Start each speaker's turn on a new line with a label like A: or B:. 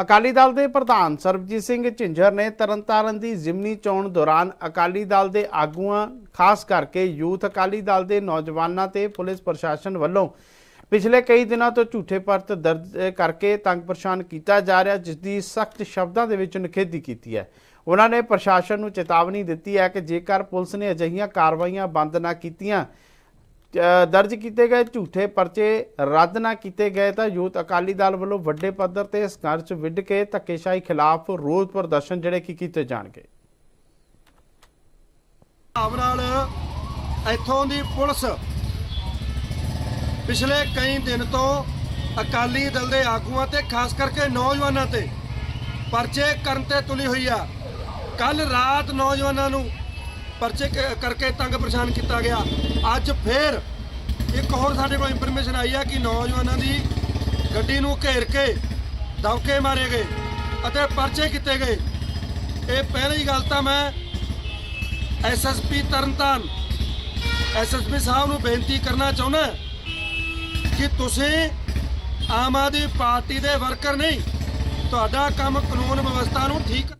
A: ਅਕਾਲੀ ਦਲ ਦੇ ਪ੍ਰਧਾਨ ਸਰਬਜੀਤ ਸਿੰਘ ਝਿੰਜਰ ਨੇ ਤਰਨਤਾਰਨ ਦੀ ਜ਼ਿਮਨੀ ਚੋਣ ਦੌਰਾਨ ਅਕਾਲੀ ਦਲ ਦੇ ਆਗੂਆਂ, ਖਾਸ ਕਰਕੇ ਯੂਥ ਅਕਾਲੀ ਦਲ ਦੇ ਨੌਜਵਾਨਾਂ ਤੇ ਪੁਲਿਸ ਪ੍ਰਸ਼ਾਸਨ ਵੱਲੋਂ ਪਿਛਲੇ ਕਈ ਦਿਨਾਂ ਤੋਂ ਝੂਠੇ ਪਰਤ ਦਰਜ ਕਰਕੇ ਤੰਗ ਪਰੇਸ਼ਾਨ ਕੀਤਾ ਜਾ ਰਿਹਾ ਜਿਸ ਦੀ ਸਖਤ ਸ਼ਬਦਾਂ ਦੇ ਵਿੱਚ ਨਿਖੇਧੀ ਕੀਤੀ ਹੈ। ਉਹਨਾਂ ਨੇ ਪ੍ਰਸ਼ਾਸਨ ਨੂੰ ਚੇਤਾਵਨੀ ਦਿੱਤੀ ਹੈ ਕਿ ਜੇਕਰ ਪੁਲਿਸ ਨੇ ਅਜਿਹੀਆਂ ਕਾਰਵਾਈਆਂ ਬੰਦ ਨਾ ਕੀਤੀਆਂ ਦਰਜ ਕੀਤੇ ਗਏ ਝੂਠੇ ਪਰਚੇ ਰੱਦ ਨਾ ਕੀਤੇ ਗਏ ਤਾਂ ਯੂਥ ਅਕਾਲੀ ਦਲ ਵੱਲੋਂ ਵੱਡੇ ਪੱਧਰ ਤੇ ਸੰਘਰਸ਼ ਵਿੱਢ ਕੇ ਧੱਕੇਸ਼ਾਹੀ ਖਿਲਾਫ ਰੋਸ ਪ੍ਰਦਰਸ਼ਨ ਜਿਹੜੇ ਕੀ ਕੀਤੇ ਜਾਣਗੇ।
B: ਹਿਸਾਬ ਇੱਥੋਂ ਦੀ ਪੁਲਿਸ ਪਿਛਲੇ ਕਈ ਦਿਨ ਤੋਂ ਅਕਾਲੀ ਦਲ ਦੇ ਆਗੂਆਂ ਤੇ, ਖਾਸ ਕਰਕੇ ਨੌਜਵਾਨਾਂ ਤੇ ਪਰਚੇ ਕਰਨ ਤੇ ਤੁਲੀ ਹੋਈ ਆ। ਕੱਲ ਰਾਤ ਨੌਜਵਾਨਾਂ ਨੂੰ ਪਰਚੇ ਕਰਕੇ ਤੰਗ ਪਰੇਸ਼ਾਨ ਕੀਤਾ ਗਿਆ। ਅੱਜ ਫੇਰ ਇੱਕ ਹੋਰ ਸਾਡੇ ਕੋਲ ਇਨਫੋਰਮੇਸ਼ਨ ਆਈ ਹੈ ਕਿ ਨੌਜਵਾਨਾਂ ਦੀ ਗੱਡੀ ਨੂੰ ਘੇਰ ਕੇ ਦਬਕੇ ਮਾਰੇ ਗਏ ਅਤੇ ਪਰਚੇ ਕੀਤੇ ਗਏ। ਇਹ ਪਹਿਲੀ ਗੱਲ ਤਾਂ ਮੈਂ ਐਸਐਸਪੀ ਤਰਨਤਾਰਨ ਐਸਐਸਪੀ ਸਾਹਿਬ ਨੂੰ ਬੇਨਤੀ ਕਰਨਾ ਚਾਹੁੰਦਾ ਕਿ ਤੁਸੀਂ ਆਮ ਆਦਮੀ ਪਾਰਟੀ ਦੇ ਵਰਕਰ ਨਹੀਂ, ਤੁਹਾਡਾ ਕੰਮ ਕਾਨੂੰਨ ਵਿਵਸਥਾ ਨੂੰ ਠੀਕ